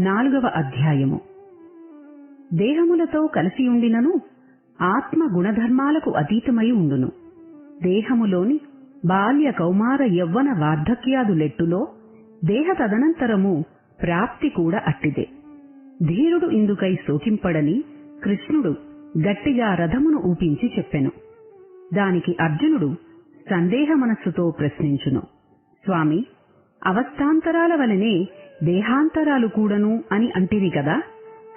నాలుగవ అధ్యాయము. దేహములతో కలిసి ఉండినను ఆత్మ గుణధర్మాలకు అతీతమై ఉండును. దేహములోని బాల్య కౌమార యవ్వన వార్ధక్యాదులెట్టులో దేహ తదనంతరము ప్రాప్తి కూడా అట్టిదే. ధీరుడు ఇందుకై శోకింపడని కృష్ణుడు గట్టిగా రథమును ఊపించి చెప్పెను. దానికి అర్జునుడు సందేహ మనస్సుతో ప్రశ్నించును. స్వామి అవస్థాంతరాల వలనే దేహాంతరాలు కూడను అని అంటివి కదా?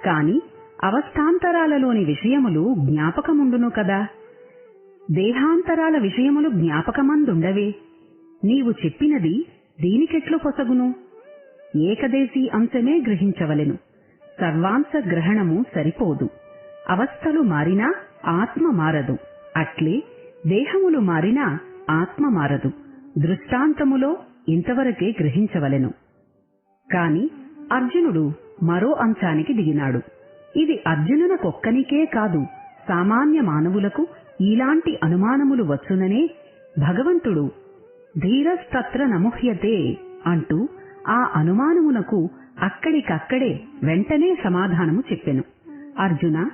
కాని అవస్థాంతరాలలోని విషయములు జ్ఞాపకముండును కదా? దేహాంతరాల విషయములు జ్ఞాపకమందుండవే. నీవు చెప్పినది దీనికెట్లు పొసగును? ఏకదేశీ అంశమే గ్రహించవలెను. సర్వాంశ గ్రహణము సరిపోదు. అవస్థలు మారినా ఆత్మ మారదు. అట్లే దేహములు మారినా ఆత్మ మారదు. దృష్టాంతములో ఇంతవరకే గ్రహించవలెను. కాని అర్జునుడు మరో అంశానికి దిగినాడు. ఇది అర్జునునకొక్కనికే కాదు సామాన్య మానవులకు ఇలాంటి అనుమానములు వచ్చుననే భగవంతుడు ధీరస్తత్ర నముహ్యతే అంటూ ఆ అనుమానమునకు అక్కడికక్కడే వెంటనే సమాధానము చెప్పెను. అర్జున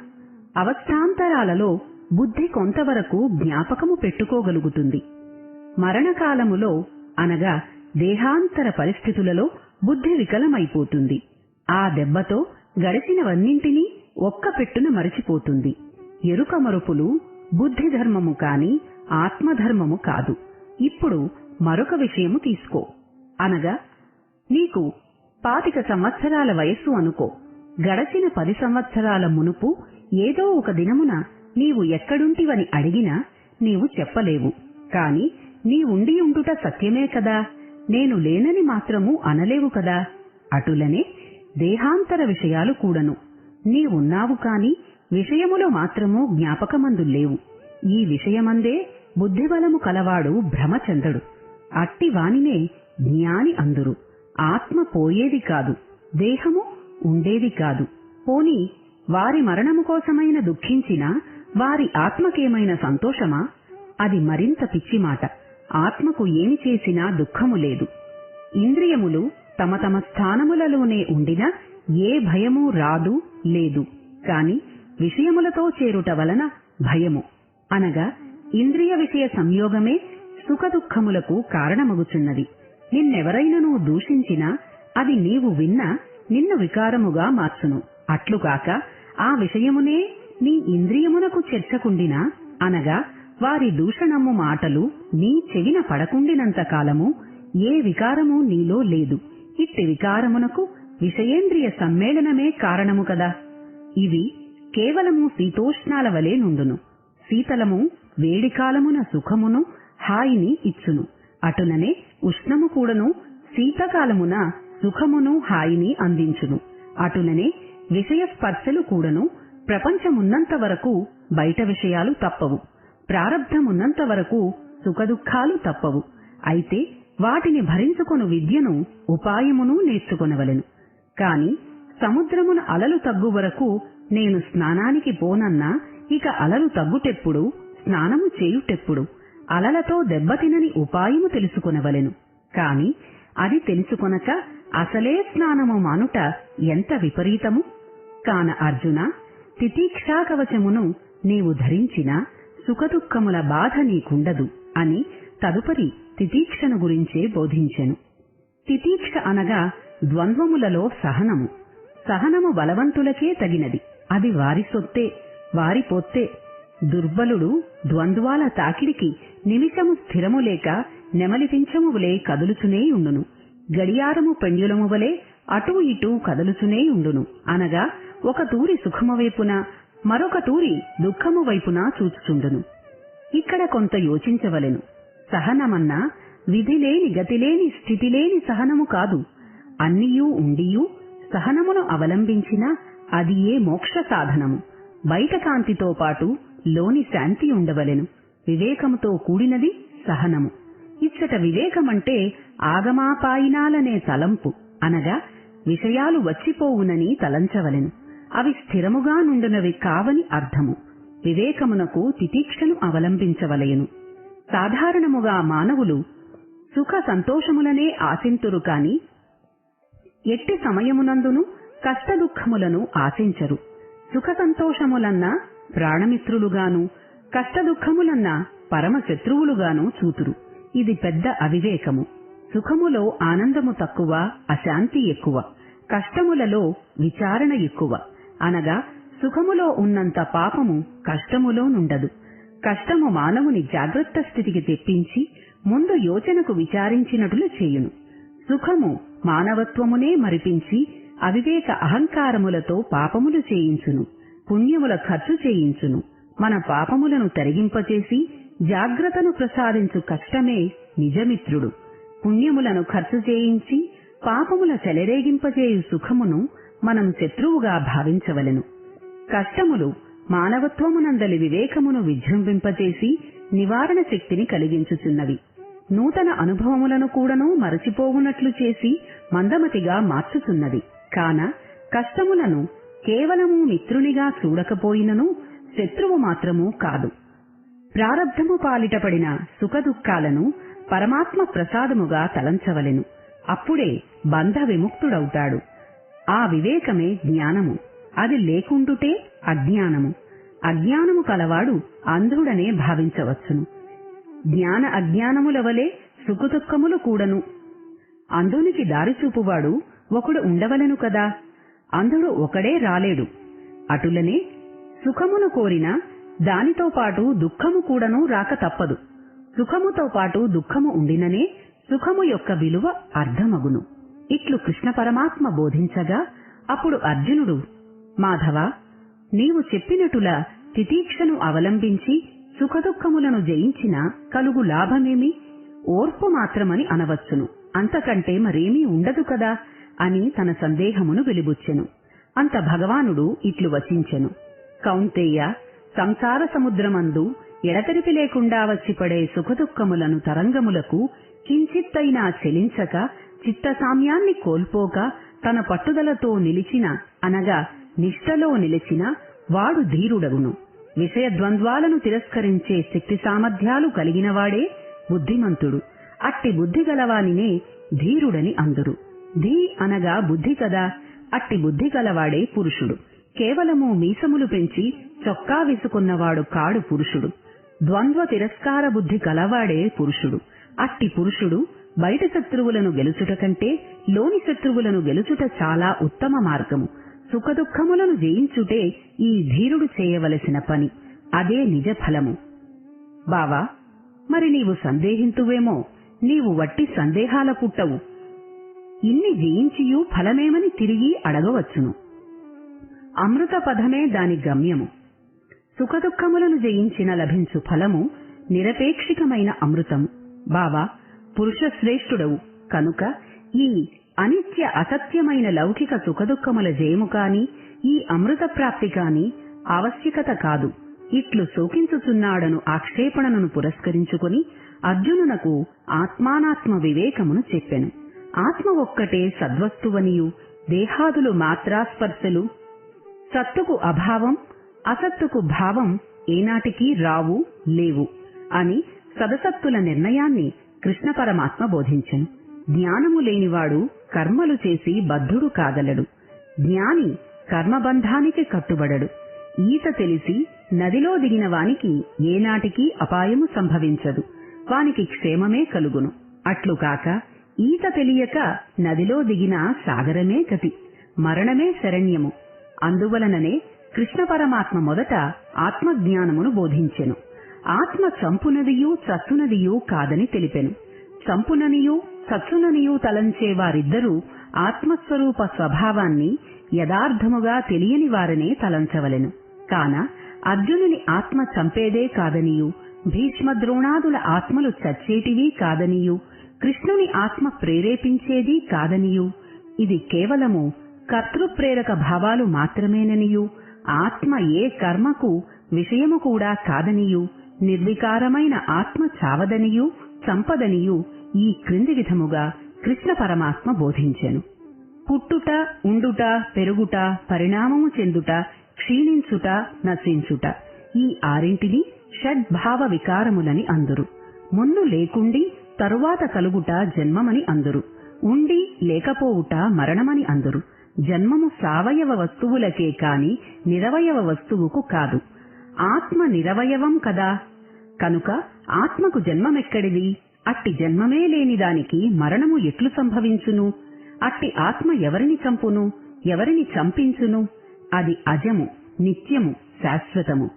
అవస్థాంతరాలలో బుద్ధి కొంతవరకు జ్ఞాపకము పెట్టుకోగలుగుతుంది. మరణకాలములో అనగా దేహాంతర పరిస్థితులలో బుద్ధి వికలమైపోతుంది. ఆ దెబ్బతో గడిచినవన్నింటినీ ఒక్క పెట్టున మరచిపోతుంది. ఎరుక మరుపులు బుద్ధి ధర్మము కాని ఆత్మధర్మము కాదు. ఇప్పుడు మరొక విషయము తీసుకో. అనగా నీకు పాతిక సంవత్సరాల వయస్సు అనుకో. గడచిన పది సంవత్సరాల మునుపు ఏదో ఒక దినమున నీవు ఎక్కడుంటివని అడిగినా నీవు చెప్పలేవు. కాని నీ ఉండి ఉండుట సత్యమే కదా. నేను లేనని మాత్రము అనలేవు కదా. అటులనే దేహాంతర విషయాలు కూడను. నీవున్నావు కాని విషయములో మాత్రము జ్ఞాపకమందు లేవు. ఈ విషయమందే బుద్ధిబలము కలవాడు భ్రమచందడు. అట్టి వానినే జ్ఞాని అందురు. ఆత్మ పోయేది కాదు. దేహము ఉండేది కాదు. పోని వారి మరణము కోసమైన దుఃఖించినా వారి ఆత్మకేమైన సంతోషమా? అది మరింత పిచ్చి మాట ఆత్మకు ఏమి చేసినా దుఃఖము లేదు. ఇంద్రియములు తమ తమ స్థానములలోనే ఉండినా ఏ భయము రాదు లేదు. కాని విషయములతో చేరుట వలన భయము. అనగా ఇంద్రియ విషయ సంయోగమే సుఖదుఖములకు కారణమగుచున్నది. నిన్నెవరైనను దూషించినా అది నీవు విన్నా నిన్ను వికారముగా మార్చును. అట్లుగాక ఆ విషయమునే నీ ఇంద్రియమునకు చెర్చకుండినా అనగా వారి దూషణము మాటలు నీ చెవిన పడకుండినంత కాలము ఏ వికారము నీలో లేదు. ఇట్టి వికారమునకు విషయేంద్రియ సమ్మేళనమే కారణము కదా. ఇవి కేవలము శీతోష్ణాల వలె నుండును. శీతలము వేడికాలమున సుఖమును హాయిని ఇచ్చును. అటుననే ఉష్ణము కూడను శీతకాలమున సుఖమును హాయిని అందించును. అటుననే విషయ స్పర్శలు కూడను ప్రపంచమున్నంత వరకు బయట విషయాలు తప్పవు. ప్రారబ్ధమున్నంత వరకు సుఖదుఖాలు తప్పవు. అయితే వాటిని భరించుకొను విద్యను ఉపాయమును నేర్చుకొనవలెను. కాని సముద్రమున అలలు తగ్గు వరకు నేను స్నానానికి పోనన్నా ఇక అలలు తగ్గుటెప్పుడు స్నానము చేయుటెప్పుడు అలలతో దెబ్బతినని ఉపాయము తెలుసుకొనవలెను. కాని అది తెలుసుకొనక అసలే స్నానము మానుట ఎంత విపరీతము? కాన అర్జున తితీక్షా కవచమును నీవు ధరించినా సుఖదుఖముల బాధ నీకుండదు అని తదుపరి తితీక్షను గురించే బోధించెను. తితీక్ష అనగా ద్వంద్వములలో సహనము. సహనము బలవంతులకే తగినది. అది వారి సొత్తే వారి పొత్తే. దుర్బలుడు ద్వంద్వాల తాకిడికి నిమిషము స్థిరము లేక నెమలిపించము వలె కదులుచునే ఉండును. గడియారము పెండ్యులము వలె అటూ ఇటూ కదులుచునే ఉండును. అనగా ఒక తూరి సుఖము వైపున మరొక తూరి దుఃఖము వైపున చూచుచుండును. ఇక్కడ కొంత యోచించవలెను. సహనమన్నా విధిలేని గతిలేని స్థితిలేని సహనము కాదు. అన్నియూ ఉండియూ సహనమును అవలంబించిన అది ఏ మోక్ష సాధనము. బయట కాంతితో పాటు లోని శాంతి ఉండవలెను. వివేకముతో కూడినది సహనము. ఇచ్చట వివేకమంటే ఆగమాపాయినాలనే తలంపు అనగా విషయాలు వచ్చిపోవునని తలంచవలెను. అవి స్థిరముగా నుండునవి కావని అర్థము. వివేకమునకు తితీక్షను అవలంబించవలయను సాధారణముగా మానవులు సుఖ సంతోషములనే ఆశింతురు కాని ఎట్టి సమయమునందును కష్ట దుఃఖములను ఆశించరు. సుఖ సంతోషములన్నా ప్రాణమిత్రులుగాను కష్ట పరమశత్రువులుగాను పరమ శత్రువులుగాను చూతురు. ఇది పెద్ద అవివేకము. సుఖములో ఆనందము తక్కువ అశాంతి ఎక్కువ. కష్టములలో విచారణ ఎక్కువ. అనగా సుఖములో ఉన్నంత పాపము కష్టములో నుండదు కష్టము మానవుని జాగ్రత్త స్థితికి తెప్పించి ముందు యోచనకు విచారించినట్లు చేయును. సుఖము మానవత్వమునే మరిపించి అవివేక అహంకారములతో పాపములు చేయించును. పుణ్యముల ఖర్చు చేయించును. మన పాపములను తరిగింపచేసి జాగ్రత్తను ప్రసాదించు కష్టమే నిజమిత్రుడు. పుణ్యములను ఖర్చు చేయించి పాపముల చెలరేగింపజేయు సుఖమును మనం శత్రువుగా భావించవలెను. కష్టములు మానవత్వమునందలి వివేకమును విజృంభింపచేసి నివారణ శక్తిని కలిగించుచున్నవి. నూతన అనుభవములను కూడాను మరచిపోవునట్లు చేసి మందమతిగా మార్చుచున్నది కాన కష్టములను కేవలము మిత్రునిగా చూడకపోయినను శత్రువు మాత్రము కాదు. ప్రారబ్ధము పాలిటపడిన సుఖదుఖాలను పరమాత్మ ప్రసాదముగా తలంచవలెను. అప్పుడే బంధ విముక్తుడవుతాడు ఆ వివేకమే జ్ఞానము. అది లేకుండుటే అజ్ఞానము. అజ్ఞానము కలవాడు అంధుడనే భావించవచ్చును. జ్ఞాన అజ్ఞానముల వలె సుఖదుఖములు కూడను. అంధునికి దారిచూపువాడు ఒకడు ఉండవలెను కదా? అంధుడు ఒకడే రాలేడు. అటులనే సుఖమును కోరిన దానితో పాటు దుఃఖము కూడను రాక తప్పదు. సుఖముతో పాటు దుఃఖము ఉండిననే సుఖము యొక్క విలువ అర్ధమగును ఇట్లు కృష్ణ పరమాత్మ బోధించగా అప్పుడు అర్జునుడు మాధవ నీవు చెప్పినటుల తితీక్షను అవలంబించి సుఖదుఖములను జయించిన కలుగు లాభమేమి? ఓర్పు మాత్రమని అనవచ్చును. అంతకంటే మరేమీ ఉండదు కదా? అని తన సందేహమును వెలిబుచ్చెను. అంత భగవానుడు ఇట్లు వచించెను. కౌంతేయ సంసార సముద్రమందు ఎడతెరిపి లేకుండా వచ్చిపడే సుఖదుఖములను తరంగములకు కించిత్తైనా చెలించక చిత్తసామ్యాన్ని కోల్పోక తన పట్టుదలతో నిలిచిన అనగా నిష్టలో నిలిచిన వాడు ధీరుడగును. విషయ ద్వంద్వాలను తిరస్కరించే శక్తి సామర్థ్యాలు కలిగినవాడే బుద్ధిమంతుడు. అట్టి బుద్ధి గలవానినే ధీరుడని అందురు. ధీ అనగా బుద్ధి కదా అట్టి బుద్ధి గలవాడే పురుషుడు. కేవలము మీసములు పెంచి చొక్కా విసుకున్నవాడు కాడు పురుషుడు. ద్వంద్వ తిరస్కార బుద్ధి గలవాడే పురుషుడు. అట్టి పురుషుడు బయట శత్రువులను గెలుచుట కంటే లోని శత్రువులను గెలుచుట చాలా ఉత్తమ మార్గము సుఖదుఖములను జయించుటే ఈ ధీరుడు చేయవలసిన పని. అదే నిజ ఫలము. బావా మరి నీవు సందేహింతువేమో? నీవు వట్టి సందేహాల పుట్టవు. ఇన్ని జయించియు ఫలమేమని తిరిగి అడగవచ్చును. అమృత పదమే దాని గమ్యము. సుఖదుఖములను జయించిన లభించు ఫలము నిరపేక్షికమైన అమృతము. బావా పురుష శ్రేష్ఠుడవు. కనుక ఈ అనిత్య అసత్యమైన లౌకిక సుఖదుఖముల జయము కాని ఈ అమృత ప్రాప్తి కాని ఆవశ్యకత కాదు. ఇట్లు శోకించుచున్నాడను ఆక్షేపణను పురస్కరించుకుని అర్జునునకు ఆత్మానాత్మ వివేకమును చెప్పెను. ఆత్మ ఒక్కటే సద్వస్తువనియు దేహాదులు మాత్రాస్పర్శలు. సత్తుకు అభావం అసత్తుకు భావం ఏనాటికీ రావు లేవు అని సదసత్తుల నిర్ణయాన్ని కృష్ణ పరమాత్మ బోధించెను. జ్ఞానము లేనివాడు కర్మలు చేసి బద్ధుడు కాగలడు. జ్ఞాని కర్మబంధానికి కట్టుబడడు. ఈత తెలిసి నదిలో దిగిన వానికి ఏనాటికి అపాయము సంభవించదు. వానికి క్షేమమే కలుగును. అట్లు కాక ఈత తెలియక నదిలో దిగిన సాగరమే గతి మరణమే శరణ్యము. అందువలననే కృష్ణ పరమాత్మ మొదట ఆత్మజ్ఞానమును బోధించెను. ఆత్మ చంపునదియు చచ్చునదియు కాదని తెలిపెను. చంపుననియూ చచ్చుననియు తలంచే వారిద్దరూ ఆత్మస్వరూప స్వభావాన్ని యథార్థముగా తెలియని వారనే తలంచవలెను. కాన అర్జునుని ఆత్మ చంపేదే కాదనియు భీష్మద్రోణాదుల ఆత్మలు చచ్చేటివి కాదనియు కృష్ణుని ఆత్మ ప్రేరేపించేది కాదనియు. ఇది కేవలము కర్తృప్రేరక భావాలు మాత్రమేననియు ఆత్మ ఏ కర్మకు విషయము కూడా కాదనియు నిర్వికారమైన ఆత్మ చావదనియు చంపదనియు ఈ క్రింది విధముగా కృష్ణ పరమాత్మ బోధించెను. పుట్టుట ఉండుట పెరుగుట పరిణామము చెందుట క్షీణించుట నశించుట ఈ ఆరింటిని షడ్భావ వికారములని అందురు. మున్ను లేకుండి తరువాత కలుగుట జన్మమని అందురు. ఉండి లేకపోవుట మరణమని అందురు. జన్మము సావయవ వస్తువులకే కాని నిరవయవ వస్తువుకు కాదు. ఆత్మ నిరవయవం కదా? కనుక ఆత్మకు జన్మమెక్కడిది? అట్టి జన్మమే లేని దానికి మరణము ఎట్లు సంభవించును? అట్టి ఆత్మ ఎవరిని చంపును? ఎవరిని చంపించును? అది అజము నిత్యము శాశ్వతము.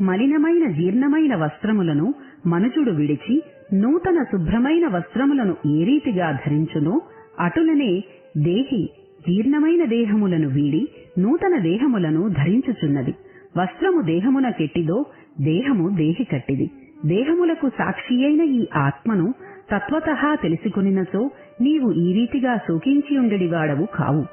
మలినమైన జీర్ణమైన వస్త్రములను మనుషుడు విడిచి నూతన శుభ్రమైన వస్త్రములను ఏ రీతిగా ధరించునో అటులనే దేహి జీర్ణమైన దేహములను వీడి నూతన దేహములను ధరించుచున్నది. వస్త్రము దేహమున కెట్టిదో దేహము దేహి కట్టిది దేహములకు సాక్షి అయిన ఈ ఆత్మను తత్వత తెలుసుకునినచో నీవు ఈ రీతిగా శోకించియుండెడివాడవు కావు.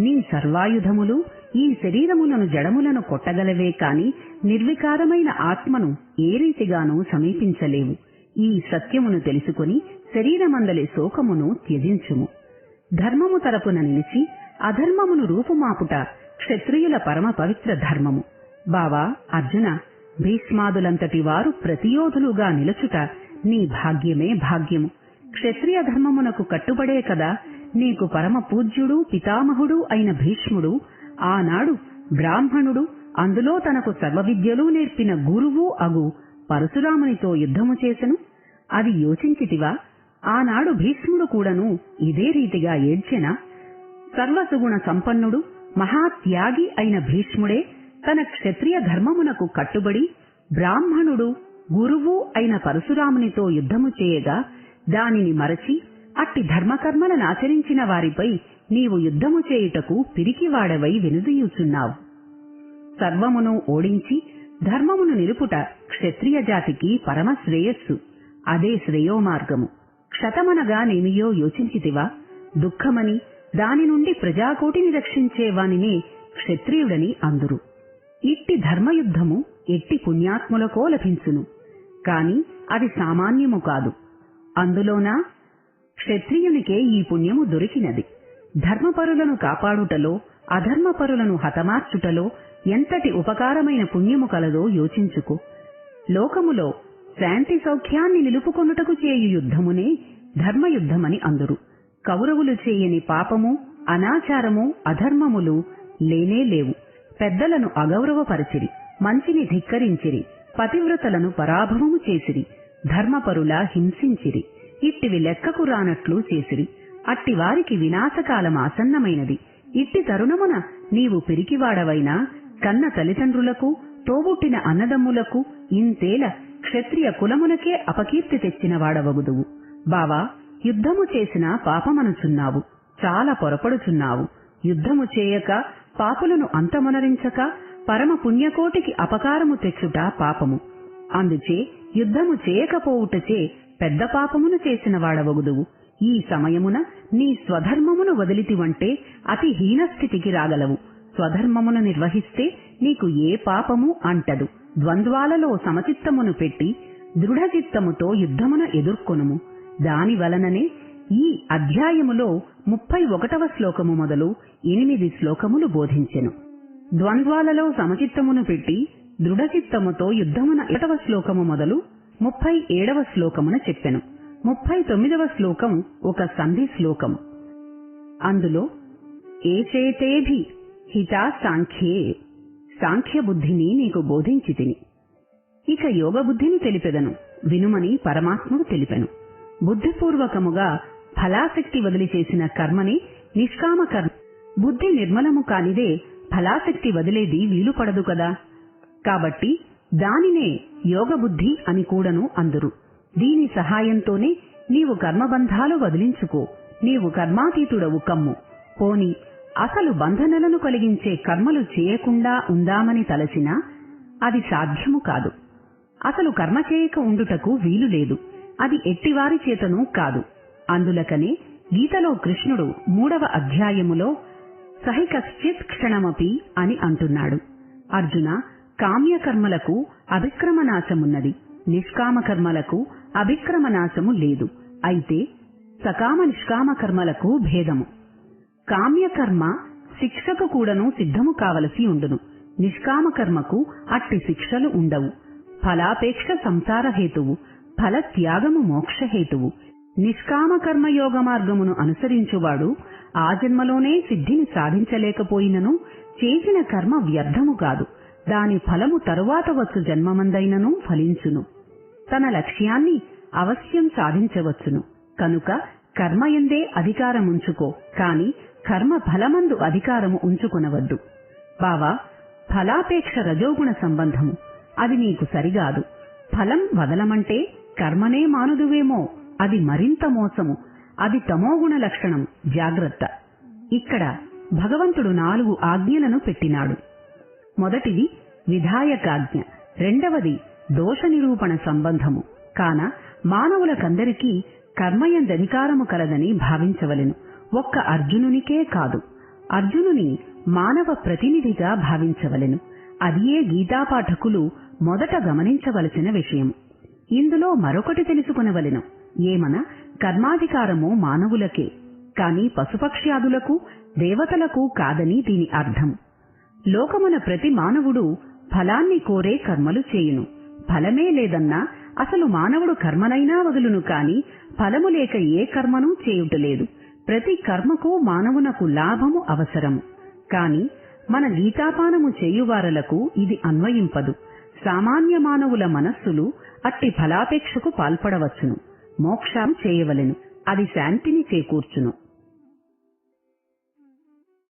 నీ సర్వాయుధములు ఈ శరీరములను జడములను కొట్టగలవే కాని నిర్వికారమైన ఆత్మను ఏ రీతిగానూ సమీపించలేవు. ఈ సత్యమును తెలుసుకుని శరీరమందలి శోకమును త్యజించుము. ధర్మము తరపున నిలిచి అధర్మమును రూపుమాపుట క్షత్రియుల పరమ పవిత్ర ధర్మము. బావా అర్జున భీష్మాదులంతటి వారు ప్రతియోధులుగా నిలుచుట నీ భాగ్యమే భాగ్యము. క్షత్రియ ధర్మమునకు కట్టుబడే కదా నీకు పరమ పూజ్యుడు పితామహుడు అయిన భీష్ముడు ఆనాడు బ్రాహ్మణుడు అందులో తనకు సర్వ విద్యలు నేర్పిన గురువు అగు పరశురామునితో యుద్ధము చేసెను. అది యోచించితివా? ఆనాడు భీష్ముడు కూడాను ఇదే రీతిగా ఏడ్చెనా? సర్వసుగుణ సంపన్నుడు మహాత్యాగి అయిన భీష్ముడే తన క్షత్రియ ధర్మమునకు కట్టుబడి బ్రాహ్మణుడు గురువు అయిన పరశురామునితో యుద్ధము చేయగా దానిని మరచి అట్టి ధర్మకర్మలను ఆచరించిన వారిపై నీవు యుద్ధము చేయుటకు పిరికివాడవై వెనుదీయుచున్నావు. సర్వమును ఓడించి ధర్మమును నిలుపుట క్షత్రియ జాతికి పరమ శ్రేయస్సు. అదే శ్రేయోమార్గము. క్షతమనగా నేమియో యోచించితివా? దుఃఖమని దాని నుండి ప్రజాకోటిని రక్షించే వానినే క్షత్రియుడని అందురు. ఇట్టి ధర్మయుద్ధము ఎట్టి పుణ్యాత్ములకో లభించును. కాని అది సామాన్యము కాదు. అందులోనా క్షత్రియునికే ఈ పుణ్యము దొరికినది. ధర్మపరులను కాపాడుటలో అధర్మపరులను హతమార్చుటలో ఎంతటి ఉపకారమైన పుణ్యము కలదో యోచించుకో. లోకములో శాంతి సౌఖ్యాన్ని నిలుపుకొనుటకు చేయు యుద్ధమునే ధర్మయుద్ధమని అందురు. కౌరవులు చేయని పాపము అనాచారము అధర్మములు లేనే లేవు. పెద్దలను అగౌరవపరచిరి మంచిని ధిక్కరించిరి పతివ్రతలను పరాభవము చేసిరి ధర్మపరుల హింసించిరి ఇట్టివి లెక్కకు రానట్లు చేసిరి అట్టి వారికి వినాశకాలం ఆసన్నమైనది. ఇట్టి తరుణమున నీవు పిరికివాడవైనా కన్న తల్లిదండ్రులకు తోబుట్టిన అన్నదమ్ములకు ఇంతేల క్షత్రియ కులమునకే అపకీర్తి తెచ్చిన వాడవగుదువు బావా యుద్ధము చేసిన పాపమనుచున్నావు చాలా పొరపడుచున్నావు. యుద్ధము చేయక పాపులను అంతమొనరించక పరమ పుణ్యకోటికి అపకారము తెచ్చుట పాపము. అందుచే యుద్ధము చేయకపోవుటచే పెద్ద పాపమును చేసిన వాడవగుదువు. ఈ సమయమున నీ స్వధర్మమును వదిలితివంటే అతి హీనస్థితికి రాగలవు. స్వధర్మమును నిర్వహిస్తే నీకు ఏ పాపము అంటదు. ద్వంద్వాలలో సమచిత్తమును పెట్టి దృఢచిత్తముతో యుద్ధమున ఎదుర్కొనుము. దాని వలననే ఈ అధ్యాయములో ముప్పై ఒకటవ శ్లోకము మొదలు ఎనిమిది శ్లోకములు బోధించెను. ద్వంద్వాలలో సమచిత్తమును పెట్టి దృఢచిత్తముతో యుద్ధమున ఎటవ శ్లోకము మొదలు ముప్పై ఏడవ శ్లోకమున చెప్పెను. ముప్పై తొమ్మిదవ శ్లోకం ఒక సంధి శ్లోకం. అందులో ఏచేతేభి హితా సాంఖ్యే సాంఖ్య బుద్ధిని నీకు బోధించి తిని ఇక యోగ బుద్ధిని తెలిపెదను వినుమని పరమాత్ముడు తెలిపెను. బుద్ధిపూర్వకముగా ఫలాసక్తి వదిలి చేసిన కర్మని నిష్కామ కర్మ. బుద్ధి నిర్మలము కానిదే ఫలాసక్తి వదిలేది వీలు పడదు కదా. కాబట్టి దానినే యోగ బుద్ధి అని కూడాను అందురు. దీని సహాయంతోనే నీవు కర్మబంధాలు వదిలించుకో. నీవు కర్మాతీతుడవు కమ్ము. పోని అసలు బంధనలను కలిగించే కర్మలు చేయకుండా ఉందామని తలచినా అది సాధ్యము కాదు. అసలు కర్మ చేయక ఉండుటకు వీలు లేదు. అది ఎట్టివారి చేతనూ కాదు. అందులకనే గీతలో కృష్ణుడు మూడవ అధ్యాయములో సహికశ్చిత్ క్షణమపి అని అంటున్నాడు. అర్జున కామ్యకర్మలకు అభిక్రమనాశమున్నది. నిష్కామ కర్మలకు అభిక్రమనాశము లేదు. అయితే సకామ నిష్కామ కర్మలకు భేదము. కామ్యకర్మ శిక్షకు కూడాను సిద్ధము కావలసి ఉండును. నిష్కామకర్మకు అట్టి శిక్షలు ఉండవు. ఫలాపేక్ష సంసార హేతువు ఫల త్యాగము మోక్ష హేతువు. నిష్కామ కర్మయోగ మార్గమును అనుసరించువాడు ఆ జన్మలోనే సిద్ధిని సాధించలేకపోయినను చేసిన కర్మ వ్యర్థము కాదు. దాని ఫలము తరువాత వచ్చు జన్మమందైనను ఫలించును. తన లక్ష్యాన్ని అవశ్యం సాధించవచ్చును. కనుక కర్మయందే అధికారముంచుకో కాని కర్మ ఫలమందు అధికారము ఉంచుకొనవద్దు. బావా ఫలాపేక్ష రజోగుణ సంబంధము అది నీకు సరిగాదు. ఫలం వదలమంటే కర్మనే మానుదువేమో. అది మరింత మోసము. అది తమోగుణ లక్షణం. జాగ్రత్త. ఇక్కడ భగవంతుడు నాలుగు ఆజ్ఞలను పెట్టినాడు. మొదటిది విధాయకాజ్ఞ. రెండవది దోష నిరూపణ సంబంధము. కాన మానవులకందరికీ కర్మయందధికారము కలదని భావించవలెను. ఒక్క అర్జునునికే కాదు. అర్జునుని మానవ ప్రతినిధిగా భావించవలెను. అదియే గీతాపాఠకులు మొదట గమనించవలసిన విషయం ఇందులో మరొకటి తెలుసుకునవలెను. ఏమన కర్మాధికారము మానవులకే కాని పశుపక్ష్యాదులకు దేవతలకు కాదని దీని అర్థం. లోకమున ప్రతి మానవుడు ఫలాన్ని కోరే కర్మలు చేయును. ఫలమే లేదన్నా అసలు మానవుడు కర్మనైనా వదులును కాని ఫలము లేక ఏ కర్మనూ చేయుటలేదు. ప్రతి కర్మకు మానవునకు లాభము అవసరము. కాని మన గీతాపానము చేయువారలకు ఇది అన్వయింపదు. సామాన్య మానవుల మనస్సులు అట్టి ఫలాపేక్షకు పాల్పడవచ్చును. మోక్షం చేయవలెను. అది శాంతిని చేకూర్చును.